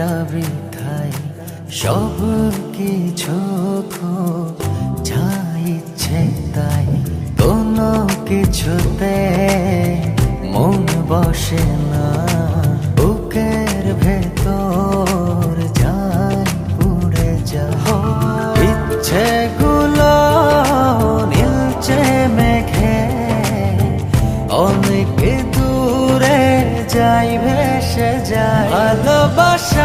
দিনটা বৃথায় সব কিছু ইচ্ছে তাই কোনো কিছুতে মন বসে না। বুকের ভেতর যাই পুড়ে যা ইচ্ছে গুলো নীলচে মেঘে অনেক দূরে যাই, ভেসে যায় ভালোবাসা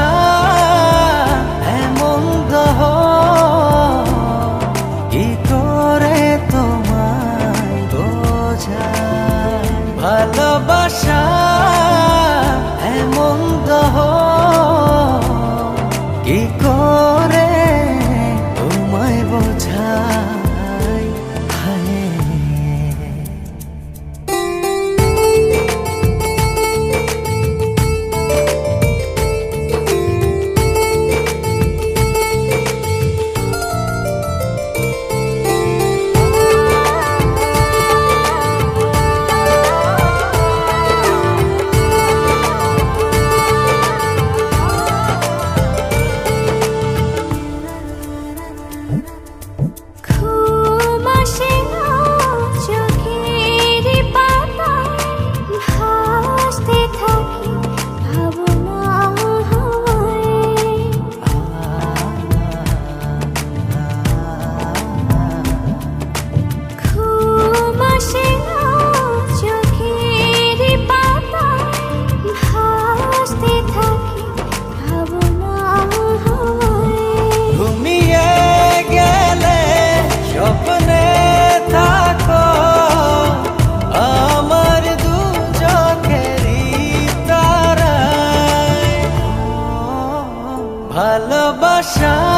তারায় ভালোবাসা